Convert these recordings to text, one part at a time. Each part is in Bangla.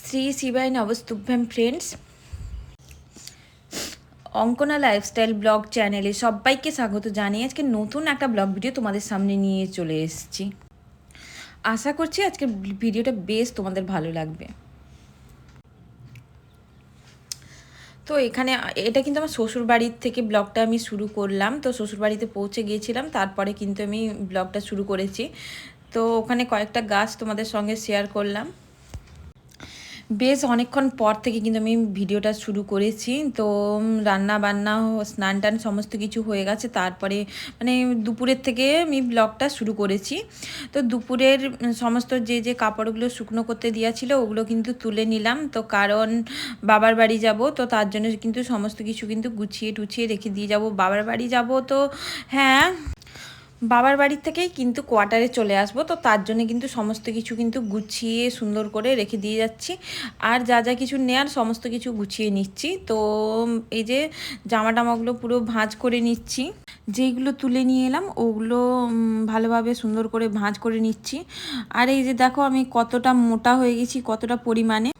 শ্রী শিবাই নবস্তুভ্যাম ফ্রেন্ডস অঙ্কনা লাইফস্টাইল ব্লগ চ্যানেলে সবাইকে স্বাগত জানিয়ে আজকে নতুন একটা ব্লগ ভিডিও তোমাদের সামনে নিয়ে চলে এসেছি। আশা করছি আজকের ভিডিওটা বেশ তোমাদের ভালো লাগবে। তো এখানে, এটা কিন্তু আমার শ্বশুর বাড়ির থেকে ব্লগটা আমি শুরু করলাম। তো শ্বশুর বাড়িতে পৌঁছে গিয়েছিলাম, তারপরে কিন্তু আমি ব্লগটা শুরু করেছি। তো ওখানে কয়েকটা গাছ তোমাদের সঙ্গে শেয়ার করলাম। বেশ অনেকক্ষণ পর থেকে কিন্তু আমি ভিডিওটা শুরু করেছি। তো রান্না বান্না, স্নান টান সমস্ত কিছু হয়ে গেছে। তারপরে মানে দুপুরের থেকে আমি ব্লগটা শুরু করেছি। তো দুপুরের সমস্ত যে যে কাপড়গুলো শুকনো করতে ছিল, ওগুলো কিন্তু তুলে নিলাম। তো কারণ বাবার বাড়ি যাব, তো তার জন্য কিন্তু সমস্ত কিছু কিন্তু গুছিয়ে টুছিয়ে রেখে দিয়ে যাব। বাবার বাড়ি যাব তো হ্যাঁ বাবার বাড়ির থেকেই কিন্তু কোয়ার্টারে চলে আসব, তো তার জন্য কিন্তু সমস্ত কিছু কিন্তু গুছিয়ে সুন্দর করে রেখে দিয়ে যাচ্ছি। আর যা যা কিছু নেয়ার সমস্ত কিছু গুছিয়ে নিচ্ছি। তো এই যে জামা টামাগুলো পুরো ভাঁজ করে নিচ্ছি। যেইগুলো তুলে নিয়ে এলাম, ওগুলো ভালোভাবে সুন্দর করে ভাঁজ করে নিচ্ছি। আর এই যে দেখো আমি কতটা মোটা হয়ে গেছি, কতটা পরিমাণে।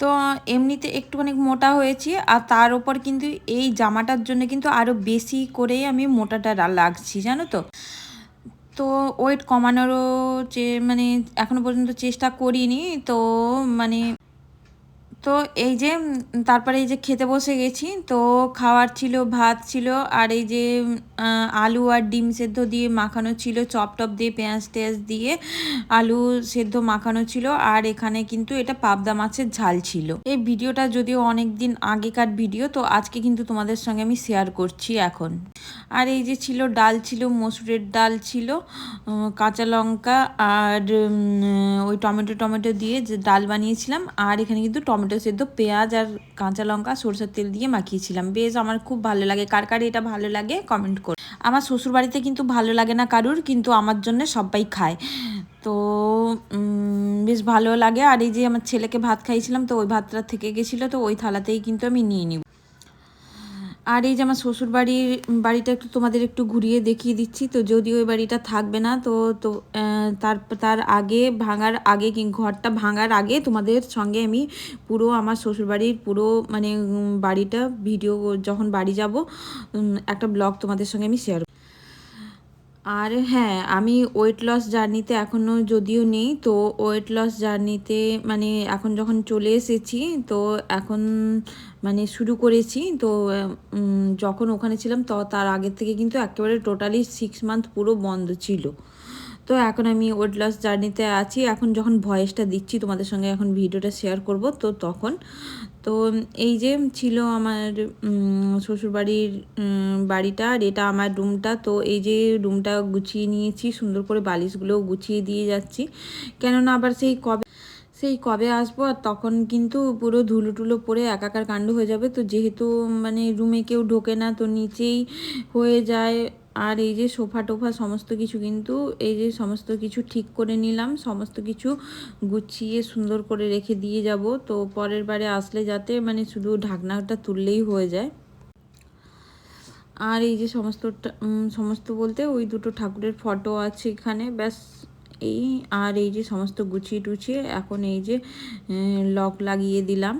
তো এমনিতে একটুখানি মোটা হয়েছি আর তার উপর কিন্তু এই জামাটার জন্য কিন্তু আরও বেশি করেই আমি মোটাটা লাগছি, জানো তো? তো ওয়েট কমানোরও যে মানে এখনও পর্যন্ত চেষ্টা করিনি, তো মানে তো এই যে তারপরে এই যে খেতে বসে গেছি, তো খাওয়ার ছিল, ভাত ছিল, আর এই যে আলু আর ডিম সেদ্ধ দিয়ে মাখানো ছিল, চপ টপ দিয়ে পেঁয়াজ টেঁয়াজ দিয়ে আলু সেদ্ধ মাখানো ছিল, আর এখানে কিন্তু এটা পাবদা মাছের ঝাল ছিল। এই ভিডিওটা যদিও অনেক দিন আগেকার ভিডিও, তো আজকে কিন্তু তোমাদের সঙ্গে আমি শেয়ার করছি এখন। আর এই যে ছিল, ডাল ছিল, মসুরের ডাল ছিল কাঁচা লঙ্কা আর ওই টমেটো টমেটো দিয়ে যে ডাল বানিয়েছিলাম। আর এখানে কিন্তু টমেটো সেদ্ধ, পেঁয়াজ আর কাঁচা লঙ্কা, সরষের তেল দিয়ে মাখিয়েছিলাম। বেশ, আমার খুব ভালো লাগে। কার কার এটা ভালো লাগে কমেন্ট কর। আমার শ্বশুর বাড়িতে কিন্তু ভালো লাগে না কারুর, কিন্তু আমার জন্য সবাই খায়। তো বেশ ভালো লাগে। আর এই যে আমার ছেলেকে ভাত খাইছিলাম তো ওই ভাতটা থেকে গেছিল, তো ওই থালাতেই কিন্তু আমি নিয়ে নিব। আর এই যে আমার শ্বশুর বাড়ির বাড়িটা একটু তোমাদের একটু ঘুরিয়ে দেখিয়ে দিচ্ছি, তো যদিও ওই বাড়িটা থাকবে না, তো তো তার তার আগে ভাঙার আগে কি ঘরটা ভাঙার আগে তোমাদের সঙ্গে আমি পুরো আমার শ্বশুর বাড়ির পুরো মানে বাড়িটা, ভিডিও যখন বাড়ি যাব একটা ব্লগ তোমাদের সঙ্গে আমি শেয়ার আর হ্যাঁ আমি ওয়েট লস জার্নিতে এখনও যদিও নেই, তো ওয়েট লস জার্নিতে মানে এখন যখন চলে এসেছি, তো এখন মানে শুরু করেছি, তো যখন ওখানে ছিলাম, তো তার আগের থেকে কিন্তু একেবারে টোটালি সিক্স মান্থ পুরো বন্ধ ছিল। তো এখন আমি ওয়েট লস জার্নিতে আছি। এখন যখন ভয়েসটা দিচ্ছি তোমাদের সঙ্গে এখন ভিডিওটা শেয়ার করব, তো তখন। তো এই যে ছিল আমার শ্বশুরবাড়ির বাড়িটা আর এটা আমার রুমটা তো এই যে রুমটা গুছিয়ে নিয়েছি, সুন্দর করে বালিশগুলোও গুছিয়ে দিয়ে যাচ্ছি। কেননা আবার সেই কবে সেই কবে আসব আর তখন কিন্তু পুরো ধুলো টুলো পরে একাকার কাণ্ড হয়ে যাবে। তো যেহেতু মানে রুমে কেউ ঢোকে না, তো নিচেই হয়ে যায়। আর এই যে সোফা টোফা সমস্ত কিছু কিন্তু এই যে সমস্ত কিছু ঠিক করে নিলাম, সমস্ত কিছু গুছিয়ে সুন্দর করে রেখে দিয়ে যাব। তো পরের বারে আসলে যাতে মানে শুধু ঢাকনাটা তুললেই হয়ে যায়। আর এই যে সমস্ত সমস্ত বলতে ওই দুটো ঠাকুরের ফটো আছে এখানে, ব্যাস এই। আর এই যে সমস্ত গুছিয়ে টুছিয়ে এখন এই যে লক লাগিয়ে দিলাম।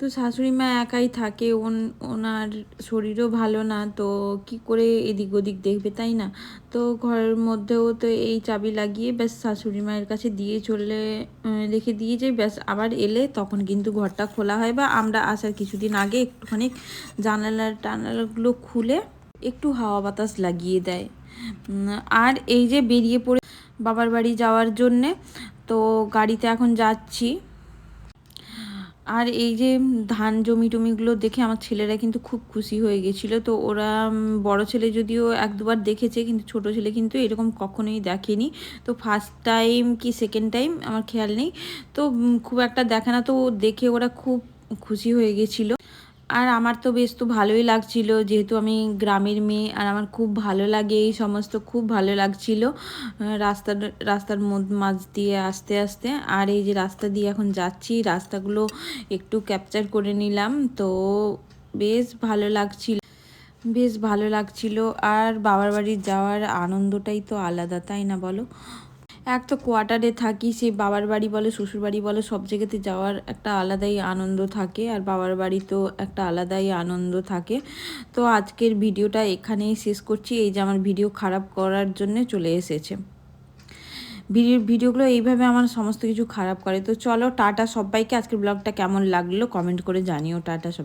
তো শাশুড়ি মা একাই থাকে, ওন, ওনার শরীরও ভালো না, তো কি করে এদিক ওদিক দেখবে, তাই না? তো ঘরের মধ্যেও তো এই চাবি লাগিয়ে ব্যাস শাশুড়ি মায়ের কাছে দিয়ে চলে রেখে দিয়ে যাই, ব্যাস আবার এলে তখন কিন্তু ঘরটা খোলা হয় বা আমরা আসার কিছুদিন আগে একটুখানি জানালার টানালাগুলো খুলে একটু হাওয়া বাতাস লাগিয়ে দেয়। আর এই যে বেরিয়ে পড়ে বাবার বাড়ি যাওয়ার জন্যে, তো গাড়িতে এখন যাচ্ছি। আর এই যে ধান জমি টমিগুলো দেখে আমার ছেলেরা কিন্তু খুব খুশি হয়ে গেছিল। তো ওরা বড় ছেলে যদিও এক দুবার দেখেছে, কিন্তু ছোট ছেলে কিন্তু এরকম কখনোই দেখেনি। তো ফার্স্ট টাইম কি সেকেন্ড টাইম আমার খেয়াল নেই। তো খুব একটা দেখে না। তো দেখে ওরা খুব খুশি হয়ে গেছিল। আর আমার তো বেশ তো ভালোই লাগছিল, যেহেতু আমি গ্রামের মেয়ে আর আমার খুব ভালো লাগে এই সমস্ত, খুব ভালো লাগছিল রাস্তার রাস্তার মাঝ দিয়ে আস্তে আস্তে। আর এই যে রাস্তা দিয়ে এখন যাচ্ছি, রাস্তাগুলো একটু ক্যাপচার করে নিলাম, তো বেশ ভালো লাগছিল, বেশ ভালো লাগছিল। আর বাবার বাড়ি যাওয়ার আনন্দটাই তো আলাদা, তাই না বলো? এক তো কোয়ার্টারে থাকি, সে বাবার বাড়ি বলে, শ্বশুর বাড়ি বলে, সব জায়গাতে যাওয়ার একটা আলাদাই আনন্দ থাকে আর বাবার বাড়ি তো একটা আলাদাই আনন্দ থাকে। তো আজকের ভিডিওটা এখানেই শেষ করছি। এই যে আমার ভিডিও খারাপ করার জন্যে চলে এসেছে। ভিডিও ভিডিওগুলো এইভাবে আমার সমস্ত কিছু খারাপ করে। তো চলো টাটা সবাইকে। আজকের ব্লগটা কেমন লাগল কমেন্ট করে জানিও। টাটা সবাই